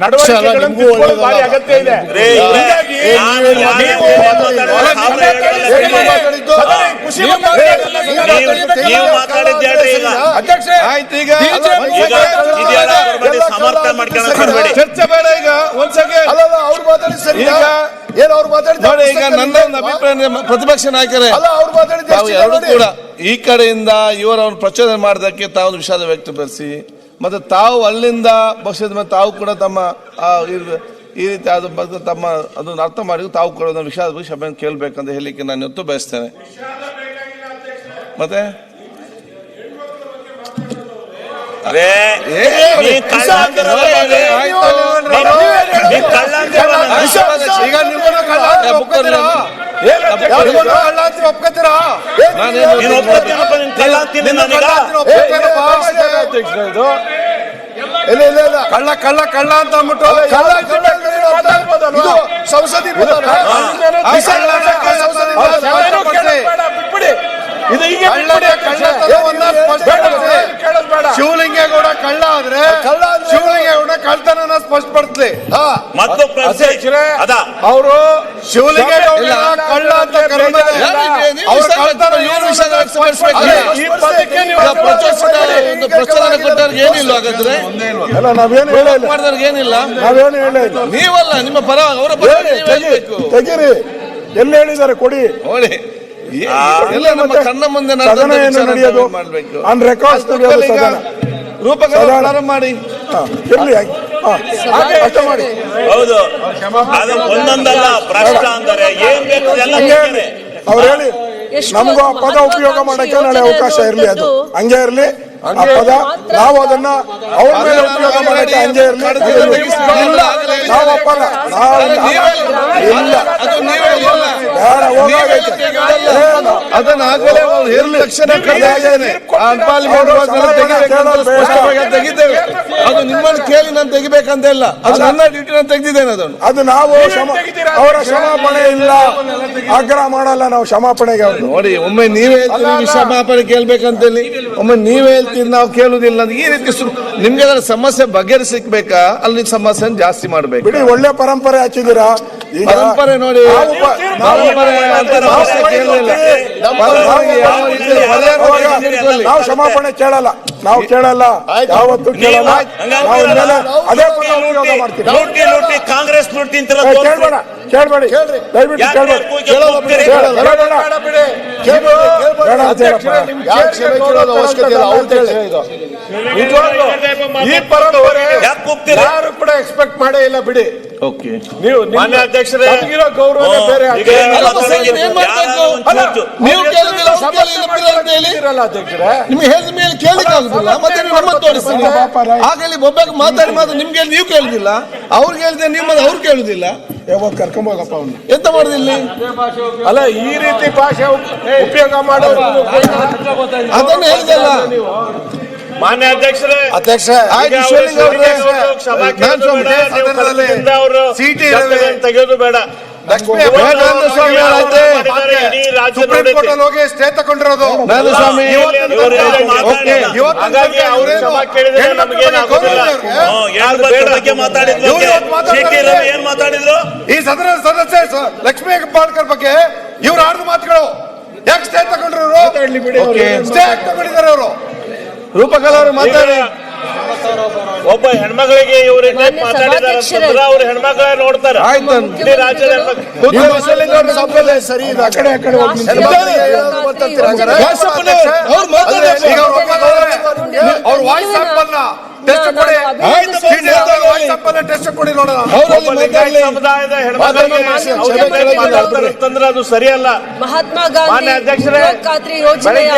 ನಡವಳಿಕೆಗಳನ್ನು ಭಾರಿ ಅಗತ್ಯ ಇದೆ. ಹೀಗಾಗಿ ನೀವು. ಖುಷಿ ಈಗ. ಅಧ್ಯಕ್ಷ ಆಯ್ತು ಚರ್ಚೆ ಬೇಡ ಈಗ ಒಂದ್ಸಲ ಸೆಕೆಂಡ್. ಅಲ್ಲಲ್ಲ ಅವ್ರು ಮಾತಾಡಿ ಸರಿ ಈಗ ಏನು ಅವ್ರು ಮಾತಾಡಿದ ನೋಡಿ ಈಗ ನನ್ನ ಒಂದು ಅಭಿಪ್ರಾಯ ಪ್ರತಿಪಕ್ಷ ನಾಯಕರೇ. ಅಲ್ಲ ಅವ್ರು ಎರಡು ಕೂಡ ಈ ಕಡೆಯಿಂದ ಇವರನ್ನು ಪ್ರಚೋದನೆ ಮಾಡಿದಕ್ಕೆ ತಾವು ವಿಷಾದ ವ್ಯಕ್ತಪಡಿಸಿ. ಮತ್ತೆ ತಾವು ಅಲ್ಲಿಂದ ಪಕ್ಷದ ಮೇಲೆ ತಾವು ಕೂಡ ತಮ್ಮ ಈ- ರೀತಿ ಅದು ಬಗ್ಗೆ ತಮ್ಮ ಅದನ್ನು ಅರ್ಥ ಮಾಡಿ ತಾವು ಕೂಡ ಅದನ್ನು ವಿಷಾದ ಬಗ್ಗೆ ಕ್ಷಮೆ ಕೇಳಬೇಕಂತ ಹೇಳಲಿಕ್ಕೆ ನಾನು ಇವತ್ತು ಬಯಸ್ತೇನೆ. ಮತ್ತೆ. ಈಗ ಕಳ್ಳ ಕಳ್ಳ ಕಳ್ಳ ಅಂತ ಅಂದ್ಬಿಟ್ಟು ಸಂಸದಿ. ಶಿವಲಿಂಗೇಗೌಡ ಕಳ್ಳ ಆದ್ರೆ ಕಳ್ಳ ಶಿವಲಿಂಗೇಗೌಡ ಕಳ್ತನ ಸ್ಪಷ್ಟಪಡಿಸ್ಲಿ. ಮತ್ತು ಅವರು ಏನಿಲ್ಲ. ನಾವೇನು ನೀವಲ್ಲ ನಿಮ್ಮ ಪರ ಅವರ ಪರ ನೀವು ಹೇಳ್ಬೇಕು. ತೆಗೀರಿ. ಎಲ್ಲಿ ಹೇಳಿದ್ದಾರೆ ಕೊಡಿ. ನೋಡಿ ಎಲ್ಲ ನಮ್ಮ ಕಣ್ಣ ಮುಂದೆ ನಡೆಯೋದು? ಮಾಡ್ಬೇಕು. On records. ಪ್ರಾರಂಭ ಮಾಡಿ. ಹಾ, ಅರ್ಥ ಮಾಡಿ. ಹೌದು. ಅದು ಒಂದೊಂದಲ್ಲ ಭ್ರಷ್ಟ ಅಂದರೆ ಏನ್ ಬೇಕು ಎಲ್ಲ ಬೇಕೇನೆ. ಅವ್ರು ಹೇಳಿ ನಮಗೂ ಆ ಪದ ಉಪಯೋಗ ಮಾಡಕ್ಕೆ ನಾಳೆ ಅವಕಾಶ ಇರಲಿ ಅದು. ಹಂಗೆ ಇರಲಿ. ಆ ಪದ ನಾವು ಅದನ್ನ ಅವ್ರ ಮೇಲೆ ಉಪಯೋಗ ಮಾಡಕ್ಕೆ ಹಂಗೆ ಇರಲಿ. ಇಲ್ಲ. ನಾವು ಅಪ್ಪಲ್ಲ ನಾವು ಇಲ್ಲ. ಅದು ನೀವೇ ಇಲ್ಲ. ಬೇಡ, ಹೋಗಾಗೈತೆ. ಅದನ್ನ ಆಗಲೇ ವಾಸನೆ ಸ್ಪಷ್ಟವಾಗಿ ಅದು ತೆಗಿದ್ದೇವೆ ಅದು ನಿಮ್ಮನ್ನು ಕೇಳಿ ನಾನು ತೆಗಿಬೇಕಂತ ಇಲ್ಲ. ಅದು ನನ್ನ ಡ್ಯೂಟಿ ನಾನು ತೆಗೆದಿದ್ದೇನೆ ಅದನ್ನು. ಅದು ನಾವು ಅವರ ಕ್ಷಮಾಪಣೆ ಇಲ್ಲ. ಆಗ್ರಹ ಮಾಡಲ್ಲ ನಾವು ಕ್ಷಮಾಪಣೆಗೆ ನೋಡಿ ಒಮ್ಮೆ ನೀವೇ ಹೇಳ್ತೀರಿ ವಿಷಮಾಪನೆ ಕೇಳ್ಬೇಕಂತೇಳಿ. ಒಮ್ಮೆ ನೀವೇ ಹೇಳ್ತೀರಿ ನಾವು ಕೇಳುದಿಲ್ಲ ಈ ರೀತಿ ನಿಮ್ಗೆ ಅದರ ಸಮಸ್ಯೆ ಬಗೆಹರಿಸಿಕ್ಬೇಕಾ ಅಲ್ಲಿ ಸಮಸ್ಯೆ ಜಾಸ್ತಿ ಮಾಡ್ಬೇಕು. ಬಿಡಿ ಒಳ್ಳೆ ಪರಂಪರೆ ಹಚ್ಚಿದ್ದೀರಾ? ಪರಂಪರೆ ನೋಡಿ ನಾವು ಅಂತ ನಾವು ಪರಂಪರೆ ಅಂತ ನಾವು ಕ್ಷಮಾಪಣೆ ಕೇಳಲ್ಲ. ನಾವು ಕೇಳಲ್ಲ. ಯಾವತ್ತು ಕೇಳಲ್ಲ. ನಾವು ಅದೇ ಪದ ಉಪಯೋಗ ಮಾಡ್ತೀವಿ. ಕಾಂಗ್ರೆಸ್ ಅಂತೆಲ್ಲ ಏ, ತೋರ್ಸಿ. ಕೇಳ್ಬೇಡಿ. ದಯವಿಟ್ಟು ಕೇಳಬೇಡಿ. ಕೇಳಬೇಡ? ಬೇಡ, ಅಂತ ಹೇಳಪ್ಪ. ಯಾಕೆ ಅವಶ್ಯಕತೆ ಇಲ್ಲ. ಅವ್ರು ಹೇಳಿ ನಿಜವಾಗ್ಲೂ ಈ ಪರಂಪರೆ ಯಾಕೆ ಕೂಗ್ತೀರಿ? ಯಾರು ಕೂಡ ಎಕ್ಸ್ಪೆಕ್ಟ್ ಮಾಡೇ ಇಲ್ಲ ಬಿಡಿ ಓಕೆ ನೀವು ಮಾನ್ಯ ಅಧ್ಯಕ್ಷರೇ ನಮಗಿರೋ ಗೌರವನೇ ಬೇರೆ ಈಗ ಆಗ್ತದೆ. ಅಲ್ಲ, ನೀವು ಕೇಳುದಿಲ್ಲ, ಎಷ್ಟು ಅವ್ರು ಅಂತ ಹೇಳಿ? ಇರಲ್ಲ ಅಧ್ಯಕ್ಷರೇ ನಿಮ್ಗೆ ಹೇಳಿದ ಮೇಲೆ ಕೇಳಿಕ್ ಆಗುದಿಲ್ಲ ಮತ್ತೆ ನೀವು ನಮ್ಮ ತೋರಿಸ್ತೀರಿ ಆಗಲಿ ಒಬ್ಬಕ್ಕೆ ಮಾತಾಡಿ ಮಾತು ನಿಮ್ಗೆ ನೀವು ಕೇಳುದಿಲ್ಲ ಅವ್ರಿಗೆ ಹೇಳಿದೆ ನೀವು ಮತ್ತೆ ಅವ್ರು ಕೇಳುದಿಲ್ಲ ಯಾವಾಗ ಕರ್ಕೊಂಬೋಗಪ್ಪ ಅವ್ನು ಎಂತ ಮಾಡುದಿಲ್ಲಿ ಅಲ್ಲ ಈ ರೀತಿ ಭಾಷೆ ಉಪ್- ಉಪಯೋಗ ಮಾಡೋದು ಅದನ್ನು ಹೇಳಿದಲ್ಲ ಮಾನ್ಯ ಅಧ್ಯಕ್ಷರೇ ಅಧ್ಯಕ್ಷ ಸೀಟಿ. ತೆಗೆಯೋದು ಬೇಡ. ಹೋಗಿ ಸ್ಟೇ ತಗೊಂಡಿರೋದು ನಾನು ಸ್ವಾಮಿ ಇವರು ಏನು ಹಾಗಾಗಿ ಅವರು ಕ್ಷಮಾ ಕೇಳಿದ್ರೆ ನಮಗೇನು ಆಗೋದಿಲ್ಲ. ಹ್ಮ್, ಯಾರು ಬಗ್ಗೆ ಮಾತಾಡಿದ್ರು ಇವ್ರು ಇವತ್ತು ಮಾತಾಡ್ತಾರೆ. ಸಿ ಏನ್ ಮಾತಾಡಿದ್ರು? ಈ ಸದನ ಸದಸ್ಯ ಸ- ಲಕ್ಷ್ಮೀ ಹೆಬ್ಬಾಳ್ಕರ್ ಬಗ್ಗೆ ಇವ್ರು ಆಡಿದ ಮಾತುಗಳು. ಯಾಕೆ ಸ್ಟೇ ತಗೊಂಡ್ರು ಓಕೆ ಸ್ಟೇ ಯಾಕೆ ತಗೊಂಡಿದ್ದಾರೆ ಅವರು ರೂಪಕಲಾ ಅವರು ಮಾತಾಡಿ. ಒಬ್ಬ ಹೆಣ್ಮಗಳಿಗೆ ಇವ್ರ ಮಾತಾಡಿದಾರೆ ಅವ್ರ ಹೆಣ್ಮಕ್ಳ. ನೋಡ್ತಾರೆ ಸರಿ ಇದೆ ಆ ಕಡೆ ಆ ಕಡೆ ಅವ್ರು ವಾಯ್ಸ್ ಟೆಸ್ಟ್ ಕೊಡಿ. ಟೆಸ್ಟ್ ಕೊಡಿ. ನೋಡೋಣ. ಒಬ್ಬ ಲಿಂಗಾಯತ ಸಮುದಾಯದ ಹೆಣ್ಮಕ್ಳಿಗೆ ಅದು ಸರಿಯಲ್ಲ. ಮಹಾತ್ಮ ಗಾಂಧಿ ಖಾತ್ರಿ ಯೋಜನೆಯ